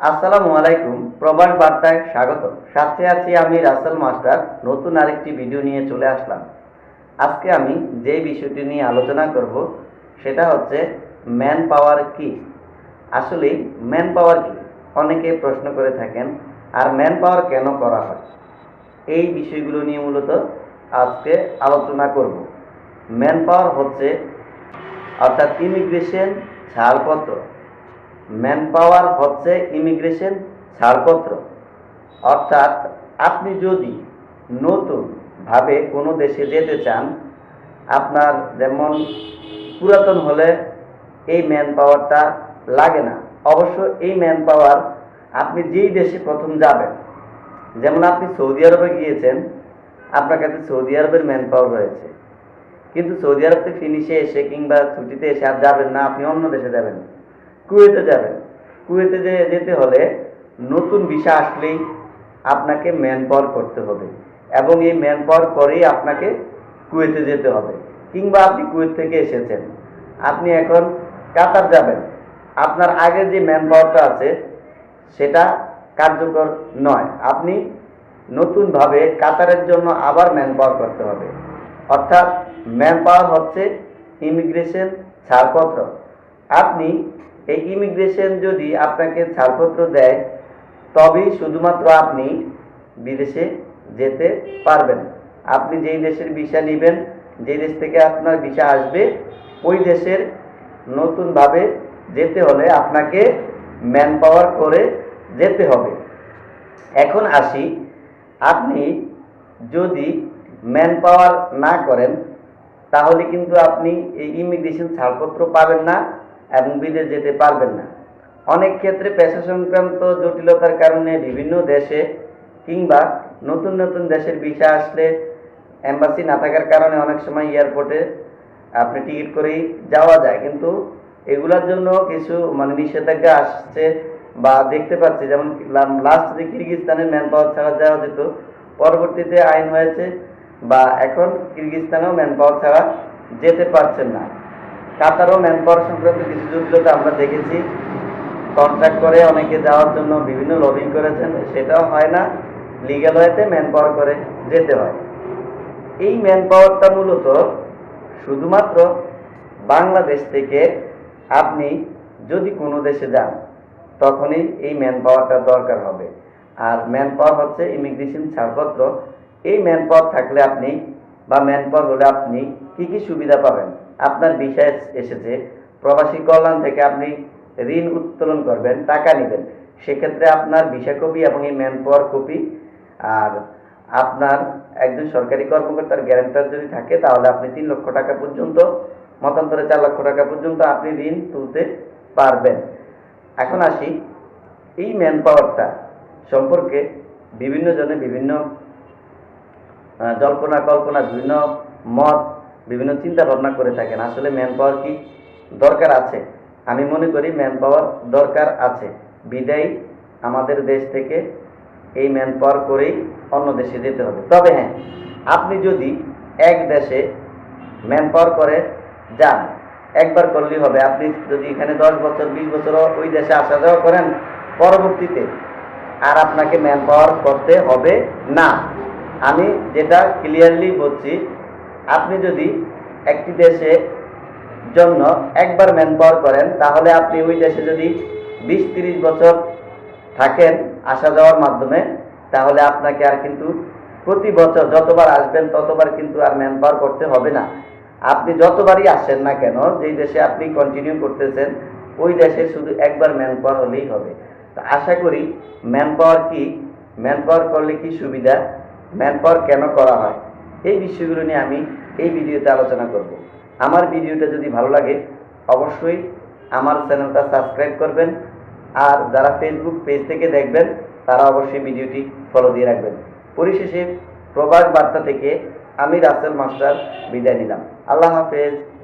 আসসালামু আলাইকুম, প্রবাস বার্তায় স্বাগত সাথে আছি আমি রাসেল মাস্টার, নতুন আরেকটি ভিডিও নিয়ে চলে আসলাম। আজকে আমি যে বিষয়টি নিয়ে আলোচনা করব, সেটা হচ্ছে ম্যান পাওয়ার কি? আসলে ম্যান পাওয়ার কি? অনেকে প্রশ্ন করে থাকেন, আর ম্যান পাওয়ার কেন করা হয়? এই বিষয়গুলো নিয়ে মূলত আজকে আলোচনা করব। ম্যান পাওয়ার হচ্ছে, অর্থাৎ ইমিগ্রেশন ছাড়পত্র। ম্যান পাওয়ার হচ্ছে ইমিগ্রেশন ছাড়পত্র। অর্থাৎ আপনি যদি নতুনভাবে কোনো দেশে যেতে চান, আপনার যেমন পুরাতন হলে এই ম্যান পাওয়ারটা লাগে না। অবশ্য এই ম্যান পাওয়ার আপনি যেই দেশে প্রথম যাবেন, যেমন আপনি সৌদি আরবে গিয়েছেন, আপনার কাছে সৌদি আরবের ম্যান পাওয়ার রয়েছে। কিন্তু সৌদি আরব থেকে ফিনিশে এসে কিংবা ছুটিতে এসে আর যাবেন না, আপনি অন্য দেশে যাবেন। কুয়েতে যাবেন। কুয়েতে যে যেতে হলে নতুন ভিসা আসলেই আপনাকে ম্যান পাওয়ার করতে হবে এবং এই ম্যান পাওয়ার করেই আপনাকে কুয়েতে যেতে হবে। কিংবা আপনি কুয়েত থেকে এসেছেন। আপনি এখন কাতার যাবেন। আপনার আগের যে ম্যান পাওয়ারটা আছে, সেটা কার্যকর নয়। আপনি নতুনভাবে কাতারের জন্য আবার ম্যান পাওয়ার করতে হবে। অর্থাৎ ম্যান পাওয়ার হচ্ছে ইমিগ্রেশন ছাড়পত্র। আপনি এই ইমিগ্রেশন যদি আপনাকে ছাড়পত্র দেয়, তবেই শুধুমাত্র আপনি বিদেশে যেতে পারবেন। আপনি যেই দেশের ভিসা নেবেন যে দেশ থেকে আপনার ভিসা আসবে, ওই দেশের নতুনভাবে যেতে হলে আপনাকে ম্যান পাওয়ার করে যেতে হবে। এখন আসি, আপনি যদি ম্যান পাওয়ার না করেন, তাহলে কিন্তু আপনি এই ইমিগ্রেশন ছাড়পত্র পাবেন না। এবং বিদেশ যেতে পারবেন না। অনেক ক্ষেত্রে পেশা সংক্রান্ত জটিলতার কারণে বিভিন্ন দেশে কিংবা নতুন নতুন দেশের ভিসা আসলে এম্বাসি না থাকার কারণে অনেক সময় এয়ারপোর্টে আপনি টিকিট করেই যাওয়া যায়। কিন্তু এগুলোর জন্য কিছু মানে নিষেধাজ্ঞা আসছে বা দেখতে পাচ্ছি, যেমন লাস্ট যে কিরগিজস্তানের ম্যান পাওয়ার ছাড়া যাওয়া যেত, পরবর্তীতে আইন হয়েছে বা এখন কিরগিজস্তানেও ম্যান পাওয়ার ছাড়া যেতে পারছেন না। কাতারও ম্যান পাওয়ার সংক্রান্ত কিছু জটিলতা আমরা দেখেছি। কন্ট্রাক্ট করে অনেকে যাওয়ার জন্য বিভিন্ন লবিং করেছেন, সেটাও হয় না। লিগ্যাল ওয়েতে ম্যান পাওয়ার করে যেতে হয়। এই ম্যান পাওয়ারটা মূলত শুধুমাত্র বাংলাদেশ থেকে আপনি যদি কোনো দেশে যান, তখনই এই ম্যান পাওয়ারটা দরকার হবে। আর ম্যান পাওয়ার হচ্ছে ইমিগ্রেশন ছাড়পত্র। এই ম্যান পাওয়ার থাকলে আপনি বা ম্যান পাওয়ার হলে আপনি কি কি সুবিধা পাবেন? আপনার বিষয় এসেছে, প্রবাসী কল্যাণ থেকে আপনি ঋণ উত্তোলন করবেন, টাকা নেবেন। সেক্ষেত্রে আপনার ভিসা কপি এবং এই ম্যান পাওয়ার কপি আর আপনার একজন সরকারি কর্মকর্তার গ্যারান্টার যদি থাকে, তাহলে আপনি তিন লক্ষ টাকা পর্যন্ত, মতান্তরে চার লক্ষ টাকা পর্যন্ত আপনি ঋণ তুলতে পারবেন। এখন আসি, এই ম্যান পাওয়ারটা সম্পর্কে বিভিন্ন জনে বিভিন্ন জল্পনা কল্পনা বিভিন্ন মত বিভিন্ন চিন্তা ভাবনা করে থাকেন, আসলে ম্যান পাওয়ার কি দরকার আছে? আমি মনে করি ম্যান পাওয়ার দরকার আছে। বিদায়ী আমাদের দেশ থেকে এই ম্যান পাওয়ার করেই অন্য দেশে যেতে হবে। তবে হ্যাঁ আপনি যদি এক দেশে ম্যান পাওয়ার করে যান, একবার করলেই হবে। আপনি যদি এখানে দশ বছর, বিশ বছরও ওই দেশে আসা যাওয়া করেন পরবর্তীতে, আর আপনাকে ম্যান পাওয়ার করতে হবে না। আমি যেটা ক্লিয়ারলি বলছি আপনি যদি একটি দেশে জন্য একবার ম্যান পাওয়ার করেন, তাহলে আপনি ওই দেশে যদি বিশ তিরিশ বছর থাকেন আসা যাওয়ার মাধ্যমে, তাহলে আপনাকে আর কিন্তু প্রতি বছর যতবার আসবেন ততবার কিন্তু আর ম্যান পাওয়ার করতে হবে না। আপনি যতবারই আসেন না কেন, যেই দেশে আপনি কন্টিনিউ করতেছেন, ওই দেশে শুধু একবার ম্যান পাওয়ার হলেই হবে। তো আশা করি ম্যান পাওয়ার কি? ম্যান পাওয়ার করলে কি সুবিধা? ম্যান পাওয়ার কেন করা হয়? এই বিষয়গুলো নিয়ে আমি এই ভিডিওতে আলোচনা করব। আমার ভিডিওটা যদি ভালো লাগে, অবশ্যই আমার চ্যানেলটা সাবস্ক্রাইব করবেন। আর যারা ফেসবুক পেজ থেকে দেখবেন, তারা অবশ্যই ভিডিওটি ফলো দিয়ে রাখবেন। পরিশেষে প্রবাদ বার্তা থেকে আমি রাসেল মাস্টার বিদায় নিলাম। আল্লাহ হাফেজ।